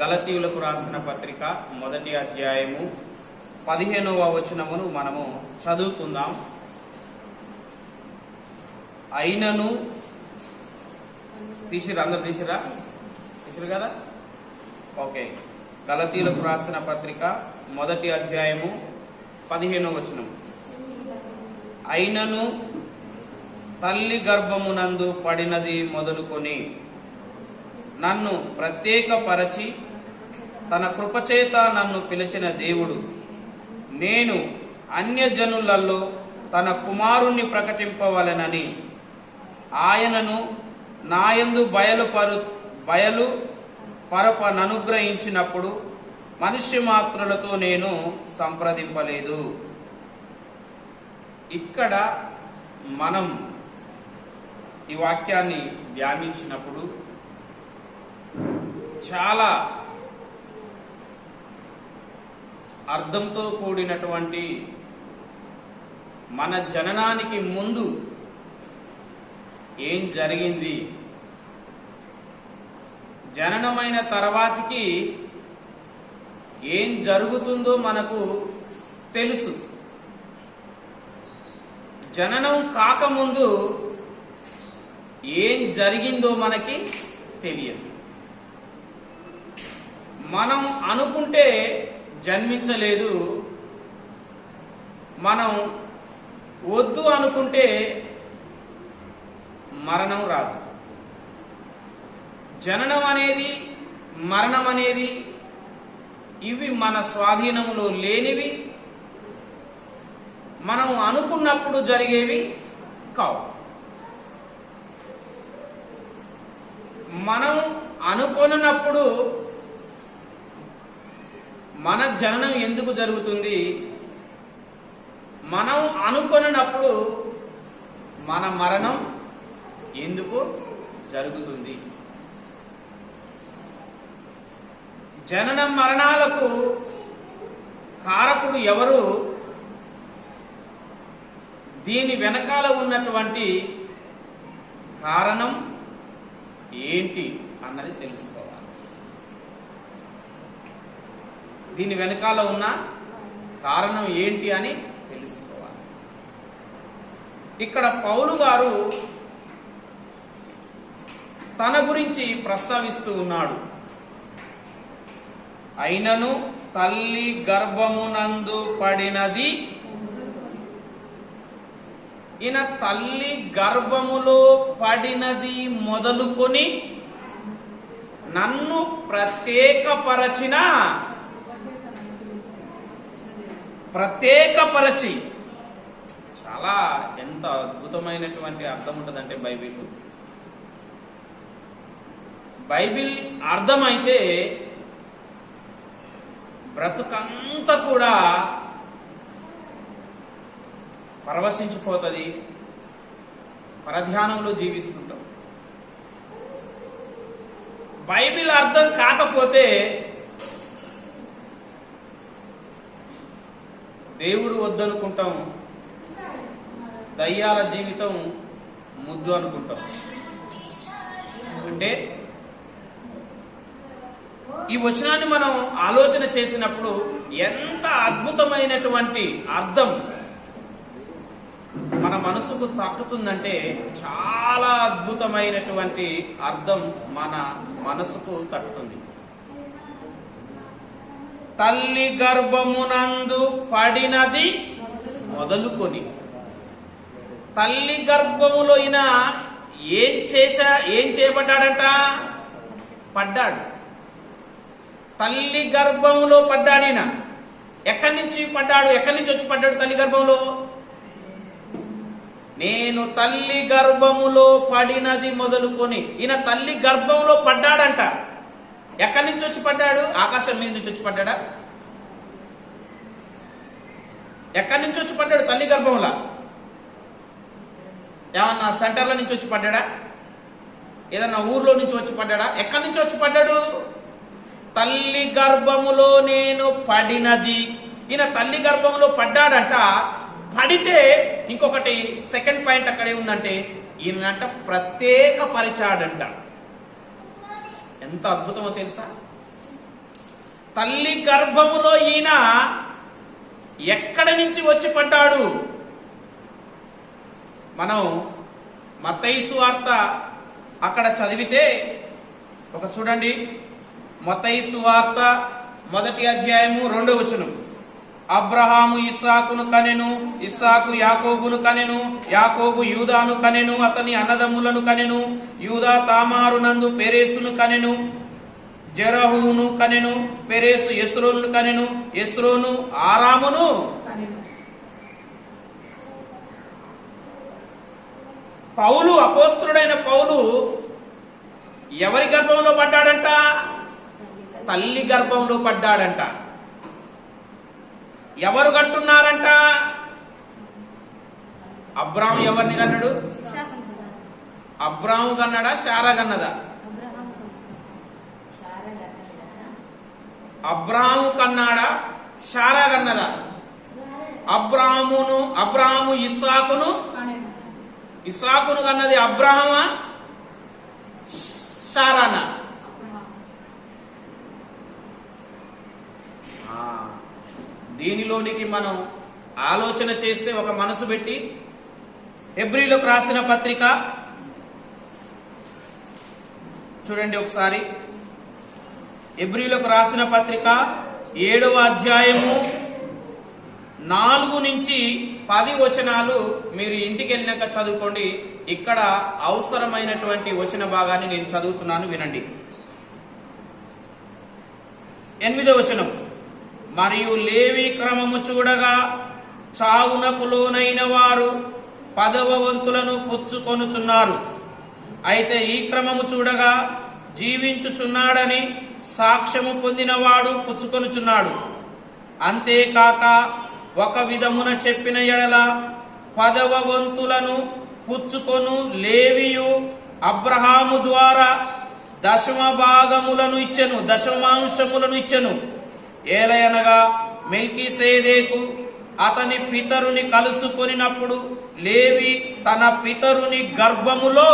గలతీయులకు రాసిన పత్రిక మొదటి అధ్యాయము పదిహేనవ వచనమును మనము చదువుకుందాం. అయినను తీసిరా అందరు తీసిరా తీసిరు కదా? ఓకే. గలతీయులకు రాసిన పత్రిక మొదటి అధ్యాయము పదిహేనవ వచనం అయినను తల్లి గర్భమునందు పడినది మొదలుకొని నన్ను ప్రత్యేకపరచి తన కృపచేత నన్ను పిలిచిన దేవుడు. నేను అన్యజనులలో తన కుమారుణ్ణి ప్రకటింపవలెనని. ఆయనను నాయందు బయలుపరు బయలు పరపననుగ్రహించినప్పుడు మనిషి మాత్రులతో నేను సంప్రదింపలేదు. ఇక్కడ మనం ఈ వాక్యాన్ని ధ్యానించినప్పుడు చాలా అర్థంతో కూడినటువంటి మన జననానికి ముందు ఏం జరిగింది? జననమైన తర్వాతకి ఏం జరుగుతుందో మనకు తెలుసు. జననం కాకముందు ఏం జరిగిందో మనకి తెలియదు. మనం అనుకుంటే జన్మించలేదు. మనం వద్దు అనుకుంటే మరణం రాదు. జననం అనేది మరణం అనేది ఇవి మన స్వాధీనంలో లేనివి మనం అనుకున్నప్పుడు జరిగేవి కావు. మనం అనుకున్నప్పుడు మన జననం ఎందుకు జరుగుతుంది? మనం అనుకున్నప్పుడు మన మరణం ఎందుకు జరుగుతుంది? జనన మరణాలకు కారకుడు ఎవరు? దీని వెనకాల ఉన్నటువంటి కారణం ఏంటి అన్నది తెలుసుకోవాలి. దీని వెనకాల ఉన్న కారణం ఏంటి అని తెలుసుకోవాలి. ఇక్కడ పౌలు గారు తన గురించి ప్రస్తావిస్తూ ఉన్నాడు. అయినను తల్లి గర్భమునందు పడినది ఈయన తల్లి గర్భములో పడినది మొదలుకొని నన్ను ప్రత్యేకపరచిన ప్రత్యేకపరచి. చాలా ఎంత అద్భుతమైనటువంటి అర్థం ఉంటుందంటే బైబిల్. బైబిల్ అర్థమైతే బ్రతుకంతా కూడా పరవశించిపోతుంది పరధ్యానంలో జీవిస్తుంటాం. బైబిల్ అర్థం కాకపోతే దేవుడు వద్దనుకుంటాం. దయ్యాల జీవితం ముద్దు అనుకుంటాం. అంటే ఈ వచనాన్ని మనం ఆలోచన చేసినప్పుడు ఎంత అద్భుతమైనటువంటి అర్థం మన మనసుకు తట్టుతుందంటే చాలా అద్భుతమైనటువంటి అర్థం మన మనసుకు తట్టుతుంది. తల్లి గర్భమునందు పడినది మొదలుకొని. తల్లి గర్భములో ఈయన ఏం చేశా ఏం చేయబడ్డాడంట? పడ్డాడు. తల్లి గర్భంలో పడ్డాడు ఈయన. ఎక్కడి నుంచి పడ్డాడు? ఎక్కడి నుంచి వచ్చి పడ్డాడు తల్లి గర్భంలో? నేను తల్లి గర్భములో పడినది మొదలుకొని. ఈయన తల్లి గర్భంలో పడ్డాడంట. ఎక్కడి నుంచి వచ్చి పడ్డాడు? ఆకాశం మీద నుంచి వచ్చి పడ్డాడా? ఎక్కడి నుంచి వచ్చి పడ్డాడు? తల్లి గర్భంలో. ఏమన్నా సెంటర్ల నుంచి వచ్చి పడ్డాడా? ఏదన్నా ఊర్లో నుంచి వచ్చి పడ్డాడా? ఎక్కడి నుంచి వచ్చి పడ్డాడు? తల్లి గర్భములో నేను పడినది. ఈయన తల్లి గర్భంలో పడ్డాడంట. పడితే ఇంకొకటి సెకండ్ పాయింట్ అక్కడే ఉందంటే ఈయనంట ప్రత్యేక పరిచాడంట ఎంత అద్భుతమో తెలుసా? తల్లి గర్భములో ఈయన ఎక్కడి నుంచి వచ్చి పడ్డాడు? మనం మతైసు వార్త అక్కడ చదివితే ఒక చూడండి. మతైసు వార్త మొదటి అధ్యాయము రెండో వచనం. అబ్రహాము ఇస్సాకును కనెను ఇస్సాకు యాకోబును కనెను యాకోబు యూదాను కనెను అతని అన్నదమ్ములను కనెను యూదా తామారు నందు పెరేసును కనెను జరహును కనెను పెరేసు ఎస్రోను కనెను ఎస్రోను ఆరామును పౌలు అపోస్తుడైన పౌలు ఎవరి గర్భంలో పడ్డాడంట? తల్లి గర్భంలో పడ్డాడంట. ఎవరు కట్టున్నారంట? అబ్రాహం ఎవరిని కన్నాడు? అబ్రాహం కన్నాడా శారా కన్నదా? అబ్రాము కన్నాడా శారా కన్నదా? అబ్రామును అబ్రాహము ఇస్సాకును? ఇస్సాకును కన్నది అబ్రాహమా శారానా? దీనిలోనికి మనం ఆలోచన చేస్తే ఒక మనసు పెట్టి ఎబ్రిలకు రాసిన పత్రిక. చూడండి ఒకసారి. ఎబ్రిలోకి రాసిన పత్రిక ఏడవ అధ్యాయము నాలుగు నుంచి పది వచనాలు మీరు ఇంటికి వెళ్ళినాక చదువుకోండి. ఇక్కడ అవసరమైనటువంటి వచన భాగాన్ని నేను చదువుతున్నాను వినండి. ఎనిమిదో వచనం. మరియు లేవి క్రమము చూడగా చావునకు లోనైన వారు పదవ వంతులను పుచ్చుకొనుచున్నారు. అయితే ఈ క్రమము చూడగా జీవించుచున్నాడని సాక్ష్యము పొందినవాడు పుచ్చుకొనుచున్నాడు. అంతేకాక ఒక విధమున చెప్పిన ఎడల పదవ వంతులను పుచ్చుకొను లేవియు అబ్రహాము ద్వారా దశమ భాగములను ఇచ్చెను దశమాంశములను ఇచ్చెను. ఏలయనగా మెల్కీసేదేకు అతని పితరుని కలుసుకొనినప్పుడు లేవి తన పితరుని గర్భములో.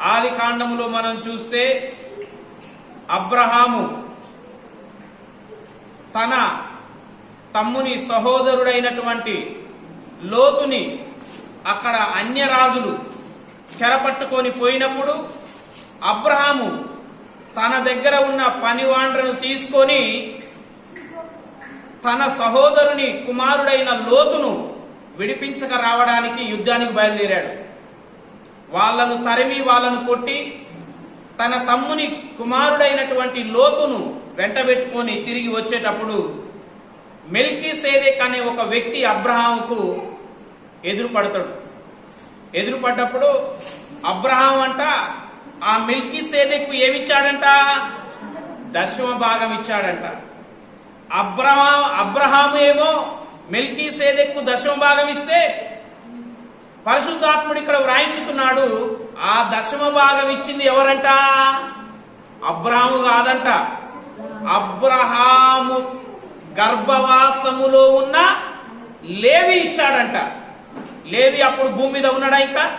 ఆది కాండములో మనం చూస్తే అబ్రహాము తన తమ్ముని సహోదరుడైనటువంటి లోతుని అక్కడ అన్యరాజులు చెరపట్టుకొని పోయినప్పుడు అబ్రహాము తన దగ్గర ఉన్న పనివాండ్రను తీసుకొని తన సహోదరుని కుమారుడైన లోతును విడిపించక రావడానికి యుద్ధానికి బయలుదేరాడు. వాళ్ళను తరిమి వాళ్ళను కొట్టి తన తమ్ముని కుమారుడైనటువంటి లోతును వెంటబెట్టుకొని తిరిగి వచ్చేటప్పుడు మెల్కీ సేదేక్ అనే ఒక వ్యక్తి అబ్రహాంకు ఎదురుపడతాడు. ఎదురుపడ్డప్పుడు అబ్రహాం అంట ఆ మిల్కీ సేదెక్కు ఏమిచ్చాడంట? దశమ భాగం ఇచ్చాడంట. అబ్రహా అబ్రహాం ఏమో మిల్కీ సేదెక్కు దశమ భాగం ఇస్తే పరిశుద్ధాత్ముడు ఇక్కడ వ్రాయించుతున్నాడు ఆ దశమ భాగం ఇచ్చింది ఎవరంట? అబ్రహాము కాదంట. అబ్రహాము గర్భవాసములో ఉన్న లేవి ఇచ్చాడంట. లేవి అప్పుడు భూమి మీద ఉన్నాడా ఇంకా?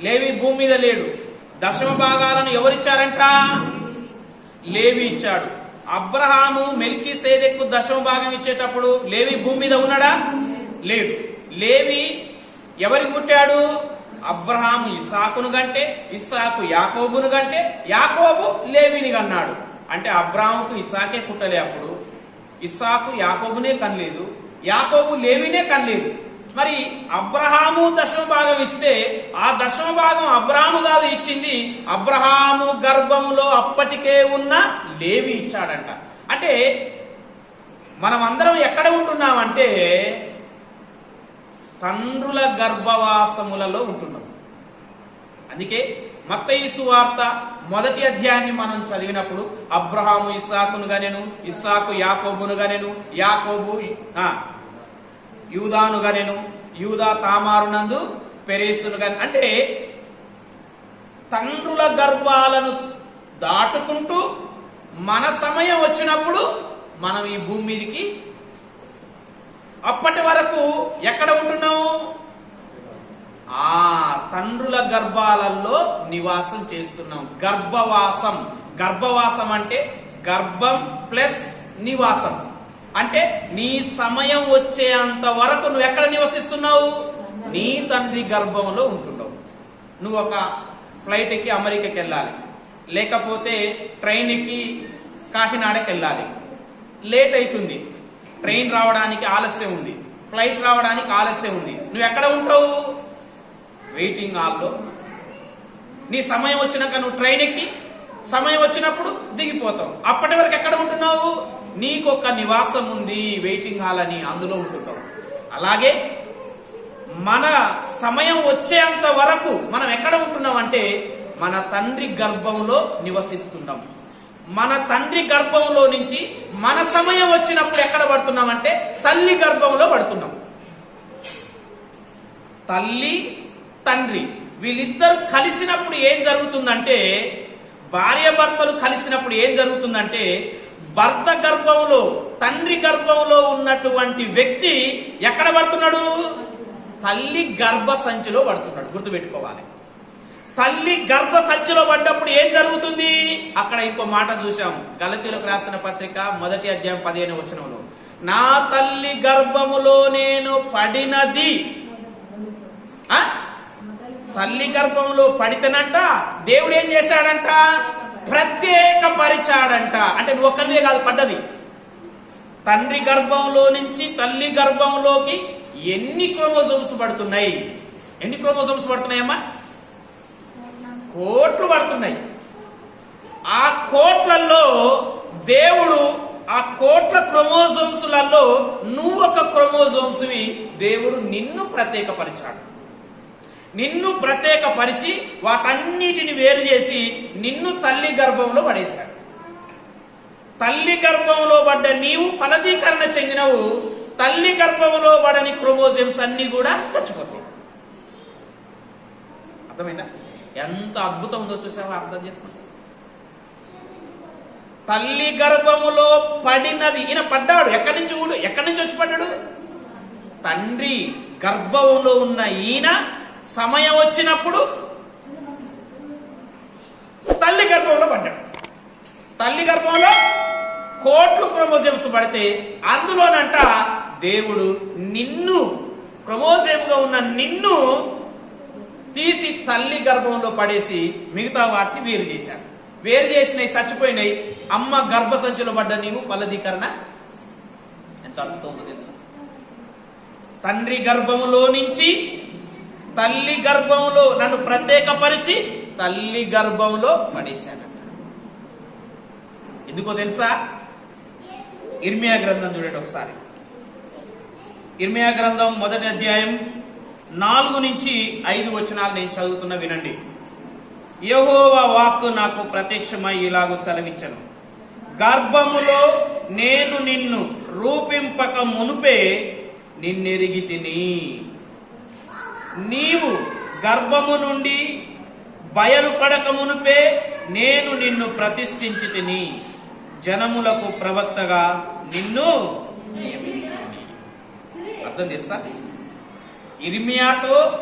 లేవి భూమి మీద లేడు. దశమ భాగాలను ఎవరిచ్చారంట లేవి ఇచ్చాడు. అబ్రహాము మెల్కి సేదెక్కు దశమ భాగం ఇచ్చేటప్పుడు లేవి భూమి మీద ఉన్నాడా? లేవి లేవి ఎవరికి పుట్టాడు? అబ్రహాము ఇసాకును గంటే ఇస్సాకు యాకోబును గంటే యాకోబు లేవిని కన్నాడు. అంటే అబ్రహాముకు ఇస్సాకే పుట్టలే అప్పుడు. ఇస్సాకు యాకోబునే కనలేదు. యాకోబు లేవినే కనలేదు. మరి అబ్రహాము దశమ భాగం ఇస్తే ఆ దశమ భాగం అబ్రహాము కాదు ఇచ్చింది. అబ్రహాము గర్భములో అప్పటికే ఉన్న లేవి ఇచ్చాడంట. అంటే మనం అందరం ఎక్కడ ఉంటున్నామంటే తండ్రుల గర్భవాసములలో ఉంటున్నాం. అందుకే మత్తయిసు వార్త మొదటి అధ్యాయాన్ని మనం చదివినప్పుడు అబ్రహాము ఇస్సాకును గనెను ఇస్సాకు యాకోబును గనెను యాకోబు ఆ, యూదాను గనెను యూదా తామారునందు పెరేసును గని అంటే తండ్రుల గర్భాలను దాటుకుంటూ మన సమయం వచ్చినప్పుడు మనం ఈ భూమి మీదకి అప్పటి వరకు ఎక్కడ ఉంటున్నాము ఆ తండ్రుల గర్భాలలో నివాసం చేస్తున్నాం. గర్భవాసం. గర్భవాసం అంటే గర్భం ప్లస్ నివాసం. అంటే నీ సమయం వచ్చేంత వరకు నువ్వు ఎక్కడ నివసిస్తున్నావు? నీ తండ్రి గర్భంలో ఉంటున్నావు. నువ్వు ఒక ఫ్లైట్ ఎక్కి అమెరికాకి వెళ్ళాలి. లేకపోతే ట్రైన్ ఎక్కి కాకినాడకి వెళ్ళాలి. లేట్ అవుతుంది. ట్రైన్ రావడానికి ఆలస్యం ఉంది. ఫ్లైట్ రావడానికి ఆలస్యం ఉంది. నువ్వు ఎక్కడ ఉంటావు? వెయిటింగ్ హాల్లో. నీ సమయం వచ్చినాక నువ్వు ట్రైన్ ఎక్కి సమయం వచ్చినప్పుడు దిగిపోతావు. అప్పటి వరకు ఎక్కడ ఉంటున్నావు? నీకు ఒక నివాసం ఉంది వెయిటింగ్ హాల్ అని అందులో ఉంటున్నావు అలాగే మన సమయం వచ్చేంత వరకు మనం ఎక్కడ ఉంటున్నాం అంటే మన తండ్రి గర్భంలో నివసిస్తున్నాం. మన తండ్రి గర్భంలో నుంచి మన సమయం వచ్చినప్పుడు ఎక్కడ పడుతున్నాం అంటే తల్లి గర్భంలో పడుతున్నాం. తల్లి తండ్రి వీళ్ళిద్దరు కలిసినప్పుడు ఏం జరుగుతుందంటే భార్య భర్తలు కలిసినప్పుడు ఏం జరుగుతుందంటే భర్త గర్భంలో తండ్రి గర్భంలో ఉన్నటువంటి వ్యక్తి ఎక్కడ పడుతున్నాడు? తల్లి గర్భ సంచిలో పడుతున్నాడు. గుర్తుపెట్టుకోవాలి. తల్లి గర్భ సంచిలో పడ్డప్పుడు ఏం జరుగుతుంది? అక్కడ ఇంకో మాట చూసాం గలతీలకు రాసిన పత్రిక మొదటి అధ్యాయం పదిహేను వచనంలో. నా తల్లి గర్భములో నేను పడినది. తల్లి గర్భంలో పడితేనంట దేవుడు ఏం చేశాడంట? ప్రత్యేక పరిచాడంట అంటే నువ్వు ఒక్కరినే కాదు పడ్డది. తండ్రి గర్భంలో నుంచి తల్లి గర్భంలోకి ఎన్ని క్రోమోజోమ్స్ పడుతున్నాయి? ఎన్ని క్రోమోజోమ్స్ పడుతున్నాయమ్మా? కోట్లు పడుతున్నాయి. ఆ కోట్లలో దేవుడు ఆ కోట్ల క్రోమోజోమ్స్లలో నువ్వు ఒక క్రోమోజోమ్స్వి దేవుడు నిన్ను ప్రత్యేకపరిచాడు. నిన్ను ప్రత్యేకపరిచి వాటన్నిటిని వేరు చేసి నిన్ను తల్లి గర్భంలో పడేశాడు. తల్లి గర్భంలో పడ్డ నీవు ఫలదీకరణ చెందినవు. తల్లి గర్భంలో పడని క్రోమోజిమ్స్ అన్ని కూడా చచ్చిపోతాయి. అర్థమైందా? ఎంత అద్భుతం ఉందో చూసావా? అర్థం చేసుకుంటా తల్లి గర్భములో పడినది ఈయన పడ్డాడు. ఎక్కడి నుంచి ఊడు? ఎక్కడి నుంచి వచ్చి పడ్డాడు? తండ్రి గర్భంలో ఉన్న ఈయన సమయం వచ్చినప్పుడు తల్లి గర్భంలో పడ్డాడు. తల్లి గర్భంలో కోట్లు క్రోమోజోమ్స్ పడితే అందులోనంట దేవుడు నిన్ను క్రోమోజోమ్గా ఉన్న నిన్ను తీసి తల్లి గర్భంలో పడేసి మిగతా వాటిని వేరు చేశాడు. వేరు చేసినవి చచ్చిపోయినాయి. అమ్మ గర్భ గర్భసంచిలో పడ్డ నీవు ఫలదీకరణ ఎంత అద్భుతం తెలుసా? తండ్రి గర్భములో నుంచి తల్లి గర్భంలో నన్ను ప్రత్యేకపరిచి తల్లి గర్భంలో పడేశాను ఎందుకో తెలుసా? ఇర్మియా గ్రంథం చూడండి ఒకసారి. ఇర్మియా గ్రంథం మొదటి అధ్యాయం నాలుగు నుంచి ఐదు వచనాలు నేను చదువుతున్న వినండి. యహోవా వాక్కు నాకు ప్రత్యక్షమై ఇలాగూ సెలవిచ్చను. గర్భములో నేను నిన్ను రూపింపక మునుపే నిన్నెరిగి తిని. నీవు గర్భము నుండి బయలుపడక మునుపే నేను నిన్ను ప్రతిష్ఠించి తిని జనములకు ప్రవక్తగా నిన్ను అర్థం తెలుసా? ఇర్మియాతో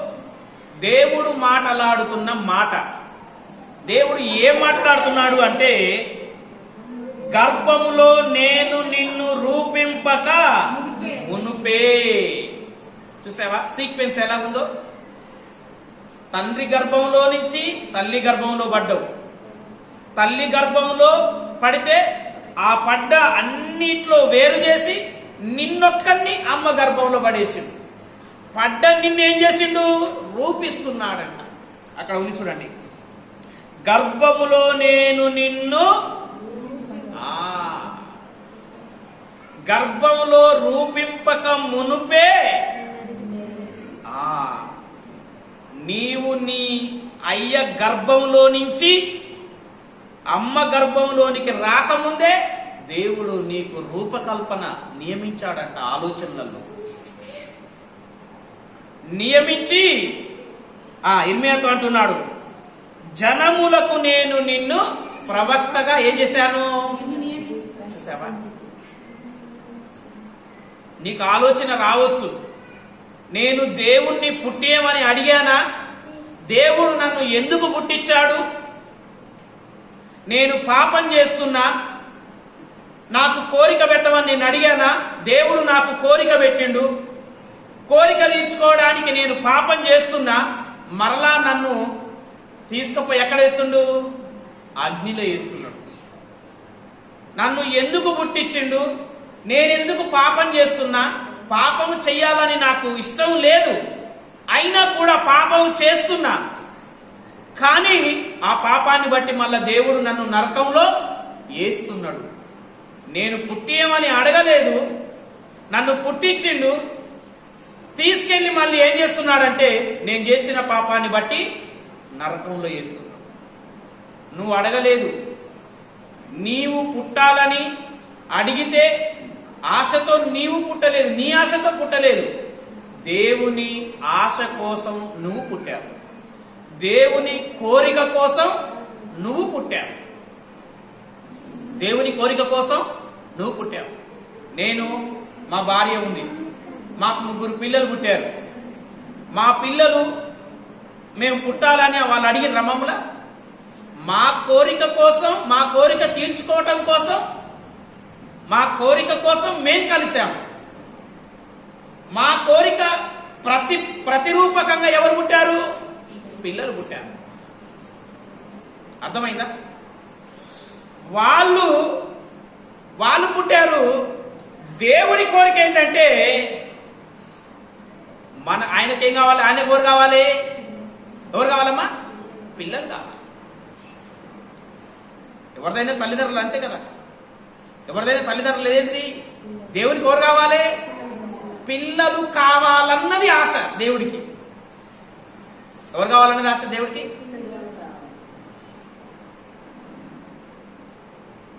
దేవుడు మాటలాడుతున్న మాట. దేవుడు ఏం మాట్లాడుతున్నాడు అంటే గర్భములో నేను నిన్ను రూపింపక మునుపే. చూసావా? సీక్వెన్స్ ఎలా ఉందో? తండ్రి గర్భంలో నుంచి తల్లి గర్భంలో పడ్డావు. తల్లి గర్భంలో పడితే ఆ పడ్డ అన్నిట్లో వేరు చేసి నిన్నొక్కరిని అమ్మ గర్భంలో పడేసిండు. పడ్డ నిన్ను ఏం చేసిండు? రూపిస్తున్నాడంట. అక్కడ ఉంది చూడండి. గర్భములో నేను నిన్ను ఆ, గర్భంలో రూపింపక మునుపే ఆ, నీవు నీ అయ్య గర్భంలో నుంచి అమ్మ గర్భంలోనికి రాకముందే దేవుడు నీకు రూపకల్పన నియమించాడంట ఆలోచనలలో. నియమించి ఆ ఇర్మియాతో అంటున్నాడు జనములకు నేను నిన్ను ప్రవక్తగా ఏం చేశాను? చూసావా? నీకు ఆలోచన రావచ్చు. నేను దేవుణ్ణి పుట్టేయమని అడిగానా? దేవుడు నన్ను ఎందుకు పుట్టించాడు? నేను పాపం చేస్తున్నా. నాకు కోరిక పెట్టమని నేను అడిగానా? దేవుడు నాకు కోరిక పెట్టిండు. కోరిక తీర్చుకోవడానికి నేను పాపం చేస్తున్నా. మరలా నన్ను తీసుకుపోయి ఎక్కడ వేస్తుండు? అగ్నిలో వేస్తున్నాడు. నన్ను ఎందుకు పుట్టించిండు? నేనెందుకు పాపం చేస్తున్నా? పాపం చెయ్యాలని నాకు ఇష్టం లేదు. అయినా కూడా పాపం చేస్తున్నా. కానీ ఆ పాపాన్ని బట్టి మళ్ళా దేవుడు నన్ను నరకంలో వేస్తున్నాడు నేను పుట్టియమని అడగలేదు. నన్ను పుట్టించిండు. తీసుకెళ్ళి మళ్ళీ ఏం చేస్తున్నాడంటే నేను చేసిన పాపాన్ని బట్టి నరకంలో వేస్తున్నాడు నువ్వు అడగలేదు. నీవు పుట్టాలని అడిగితే ఆశతో నీవు పుట్టలేదు నీ ఆశతో పుట్టలేదు. దేవుని ఆశ కోసం నువ్వు పుట్టావు. దేవుని కోరిక కోసం నువ్వు పుట్టావు. దేవుని కోరిక కోసం నువ్వు పుట్టావు. నేను మా భార్య ఉంది. మాకు ముగ్గురు పిల్లలు పుట్టారు. మా పిల్లలు మేము పుట్టాలని వాళ్ళు అడిగిన రమముల మా కోరిక కోసం మా కోరిక తీర్చుకోవటం కోసం మా కోరిక కోసం మేం కలిసాము మా కోరిక ప్రతి ప్రతిరూపకంగా ఎవరు పుట్టారు? పిల్లలు పుట్టారు. అర్థమైందా? వాళ్ళు వాళ్ళు పుట్టారు. దేవుడి కోరిక ఏంటంటే మన ఆయనకేం కావాలి? ఆయనకు ఎవరు కావాలి? ఎవరు కావాలమ్మా? పిల్లలు కావాలి. ఎవరిదైనా తల్లిదండ్రులు అంతే కదా. ఎవరిదైనా తల్లిదండ్రులు ఏంటిది దేవునికి ఎవరు కావాలి? పిల్లలు కావాలన్నది ఆశ దేవుడికి. ఎవరు కావాలన్నది ఆశ దేవుడికి?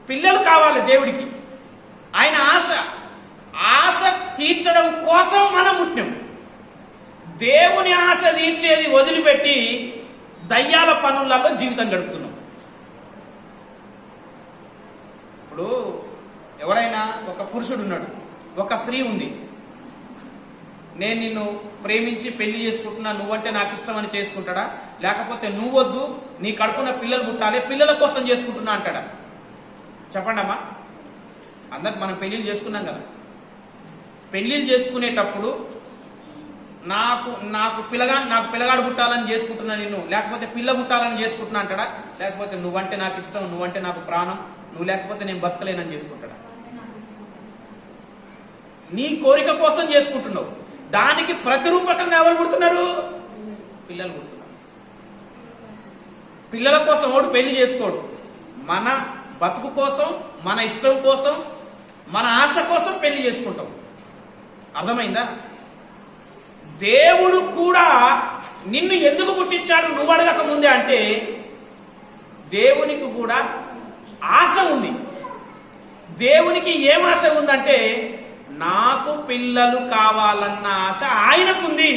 పిల్లలు కావాలి దేవుడికి. ఆయన ఆశ ఆశ తీర్చడం కోసం మనం పుట్టినాం. దేవుని ఆశ తీర్చేది వదిలిపెట్టి దయ్యాల పనులలో జీవితం గడుపుతున్నాం. ఇప్పుడు ఎవరైనా ఒక పురుషుడు ఉన్నాడు ఒక స్త్రీ ఉంది. నేను నిన్ను ప్రేమించి పెళ్ళి చేసుకుంటున్నా నువ్వంటే నాకు ఇష్టం అని చేసుకుంటాడా? లేకపోతే నువ్వొద్దు నీ కడుపున పిల్లలు పుట్టాలి పిల్లల కోసం చేసుకుంటున్నా అంటాడా? చెప్పండమ్మా. అందరికి మనం పెళ్ళిళ్ళు చేసుకున్నాం కదా. పెళ్ళిళ్ళు చేసుకునేటప్పుడు నాకు నాకు పిల్లగా నాకు పిల్లగాడు పుట్టాలని చేసుకుంటున్నా నిన్ను లేకపోతే పిల్ల పుట్టాలని చేసుకుంటున్నా అంటాడా? లేకపోతే నువ్వంటే నాకు ఇష్టం నువ్వంటే నాకు ప్రాణం నువ్వు లేకపోతే నేను బతకలేనని చేసుకుంటాడా? నీ కోరిక కోసం చేసుకుంటున్నావు. దానికి ప్రతిరూపకంగా ఎవరు పుడుతున్నారు? పిల్లలు పుడుతున్నారు. పిల్లల కోసం ఓడు పెళ్ళి చేసుకోడు. మన బతుకు కోసం మన ఇష్టం కోసం మన ఆశ కోసం పెళ్ళి చేసుకుంటాం. అర్థమైందా? దేవుడు కూడా నిన్ను ఎందుకు పుట్టించాడు నువ్వు అడగక ముందే అంటే దేవునికి కూడా ఆశ ఉంది. దేవునికి ఏం ఆశ ఉందంటే నాకు పిల్లలు కావాలన్న ఆశ ఆయనకుంది.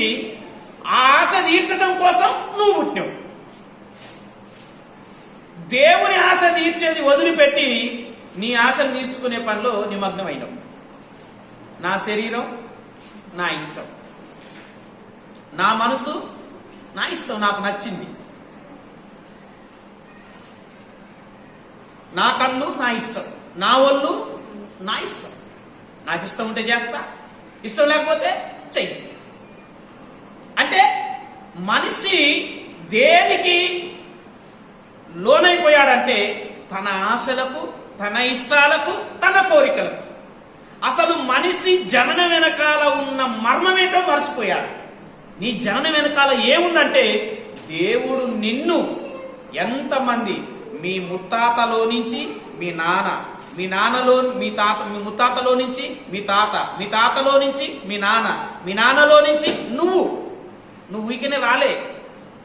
ఆ ఆశ తీర్చడం కోసం నువ్వు పుట్టినావు. దేవుని ఆశ తీర్చేది వదిలిపెట్టి నీ ఆశను తీర్చుకునే పనిలో నిమగ్నమైనవు. నా శరీరం నా ఇష్టం. నా మనసు నా ఇష్టం నాకు నచ్చింది. నా కళ్ళు నా ఇష్టం. నా ఒళ్ళు నా ఇష్టం. నాకు ఇష్టం ఉంటే చేస్తా. ఇష్టం లేకపోతే చెయ్యి. అంటే మనిషి దేనికి లోనైపోయాడంటే తన ఆశలకు తన ఇష్టాలకు తన కోరికలకు. అసలు మనిషి జనన వెనకాల ఉన్న మర్మమేటో మర్చిపోయాడు. నీ జనన వెనకాల ఏముందంటే దేవుడు నిన్ను ఎంతమంది మీ ముత్తాతలో నుంచి మీ నాన్న మీ నాన్నలో మీ తాత మీ ముత్తాతలో నుంచి మీ తాత మీ తాతలో నుంచి మీ నాన్న మీ నాన్నలో నుంచి నువ్వు. నువ్వు వీకనే రాలే.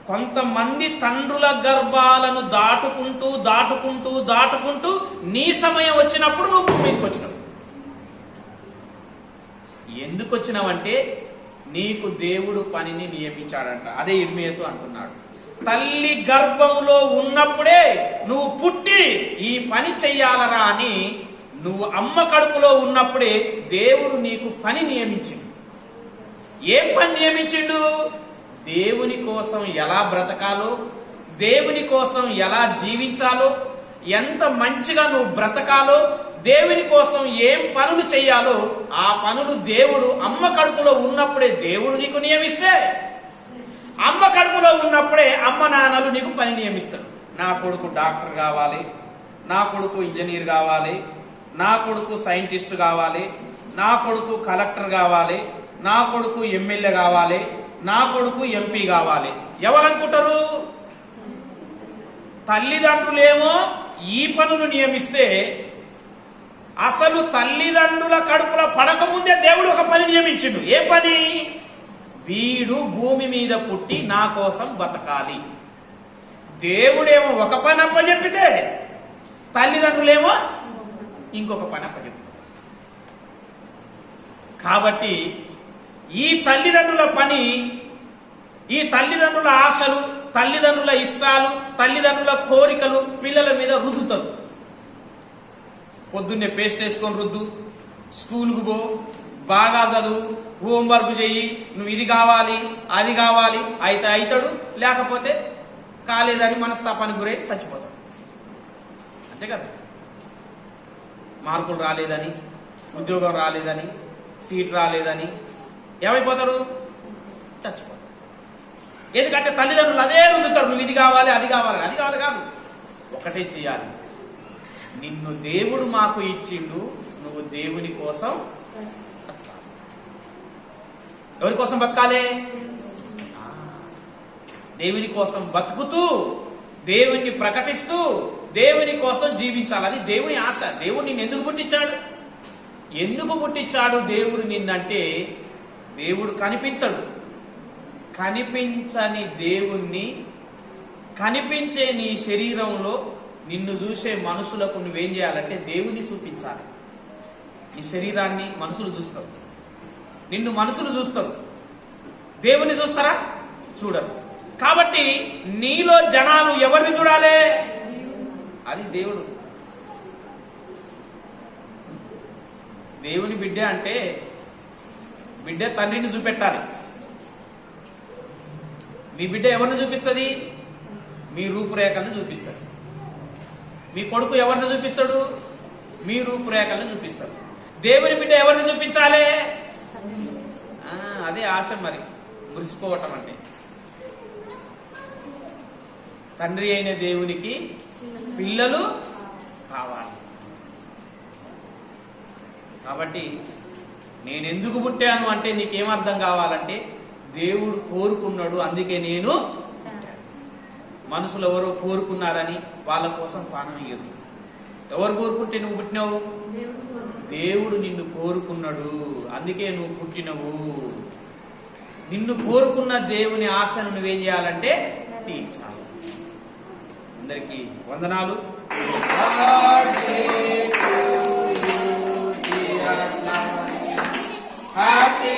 కొంతమంది తండ్రుల గర్భాలను దాటుకుంటూ దాటుకుంటూ దాటుకుంటూ నీ సమయం వచ్చినప్పుడు నువ్వు భూమికి వచ్చినావు. ఎందుకు వచ్చినావంటే నీకు దేవుడు పనిని నియమించాడంట. అదే ఇర్మియతో అంటున్నాడు. తల్లి గర్భంలో ఉన్నప్పుడే నువ్వు పుట్టి ఈ పని చెయ్యాలరా అని నువ్వు అమ్మ కడుపులో ఉన్నప్పుడే దేవుడు నీకు పని నియమించిండు. ఏం పని నియమించిండు? దేవుని కోసం ఎలా బ్రతకాలో దేవుని కోసం ఎలా జీవించాలో ఎంత మంచిగా నువ్వు బ్రతకాలో దేవుని కోసం ఏం పనులు చేయాలో ఆ పనులు దేవుడు అమ్మ కడుపులో ఉన్నప్పుడే దేవుడు నీకు నియమిస్తే అమ్మ కడుపులో ఉన్నప్పుడే అమ్మ నాన్నలు నీకు పని నియమిస్తారు. నా కొడుకు డాక్టర్ కావాలి నా కొడుకు ఇంజనీర్ కావాలి నా కొడుకు సైంటిస్ట్ కావాలి నా కొడుకు కలెక్టర్ కావాలి నా కొడుకు ఎమ్మెల్యే కావాలి నా కొడుకు ఎంపీ కావాలి. ఎవరనుకుంటారు? తల్లిదండ్రులేమో ఈ పనులు నియమిస్తే అసలు తల్లిదండ్రుల కడుపుల పడకముందే దేవుడు ఒక పని నియమించిండు. ఏ పని? వీడు భూమి మీద పుట్టి నా కోసం బతకాలి. దేవుడేమో ఒక పని అప్పచెప్పితే తల్లిదండ్రులేమో ఇంకొక పని అప్పచెప్తారు కాబట్టి ఈ తల్లిదండ్రుల పని ఈ తల్లిదండ్రుల ఆశలు తల్లిదండ్రుల ఇష్టాలు తల్లిదండ్రుల కోరికలు పిల్లల మీద రుద్దుతారు. పొద్దున్నే పేస్ట్ వేసుకొని రుద్దు స్కూల్కు పో బాగా చదువు హోంవర్క్ చెయ్యి నువ్వు ఇది కావాలి అది కావాలి అయితే అవుతాడు లేకపోతే కాలేదని మనస్తాపానికి గురై చచ్చిపోతాడు. అంతే కదా? మార్కులు రాలేదని ఉద్యోగం రాలేదని సీట్ రాలేదని ఏమైపోతారు? చచ్చిపోతారు. ఎందుకంటే తల్లిదండ్రులు అదే రుద్దుతారు నువ్వు ఇది కావాలి అది కావాలి అది కావాలి కాదు. ఒకటే చేయాలి నిన్ను దేవుడు మాకు ఇచ్చిండు నువ్వు దేవుని కోసం ఎవరి కోసం బతకాలి? దేవుని కోసం బతుకుతూ దేవుణ్ణి ప్రకటిస్తూ దేవుని కోసం జీవించాలి. అది దేవుని ఆశ. దేవుడు నిన్ను ఎందుకు పుట్టించాడు? ఎందుకు పుట్టించాడు దేవుడు నిన్నంటే? దేవుడు కనిపించడు. కనిపించని దేవుణ్ణి కనిపించే నీ శరీరంలో నిన్ను చూసే మనుషులకు నువ్వేం చేయాలంటే దేవుని చూపించాలి. నీ శరీరాన్ని మనుషులు చూస్తావు నిన్ను మనుషులు చూస్తారు. దేవుని చూస్తారా? చూడరు. కాబట్టి నీలో జనాలు ఎవరిని చూడాలి? అది దేవుడు. దేవుని బిడ్డ అంటే బిడ్డ తండ్రిని చూపెట్టాలి. మీ బిడ్డ ఎవరిని చూపిస్తుంది? మీ రూపురేఖలను చూపిస్తుంది. మీ కొడుకు ఎవరిని చూపిస్తాడు? మీ రూపురేఖలను చూపిస్తాడు. దేవుని బిడ్డ ఎవరిని చూపించాలి? అదే ఆశ మరి మురిసిపోవటం అంటే. తండ్రి అయిన దేవునికి పిల్లలు కావాలి. కాబట్టి నేను ఎందుకు పుట్టాను అంటే నీకేం అర్థం కావాలంటే దేవుడు కోరుకున్నాడు అందుకే నేను మనుషులు ఎవరో కోరుకున్నారని వాళ్ళ కోసం పానం ఇయ్యదు ఎవరు కోరుకుంటే నువ్వు పుట్టినావు? దేవుడు నిన్ను కోరుకున్నాడు అందుకే నువ్వు పుట్టినవు. నిన్ను కోరుకున్న దేవుని ఆశను నువ్వేం చేయాలంటే తీర్చాలి. అందరికీ వందనాలు. హ్యాపీ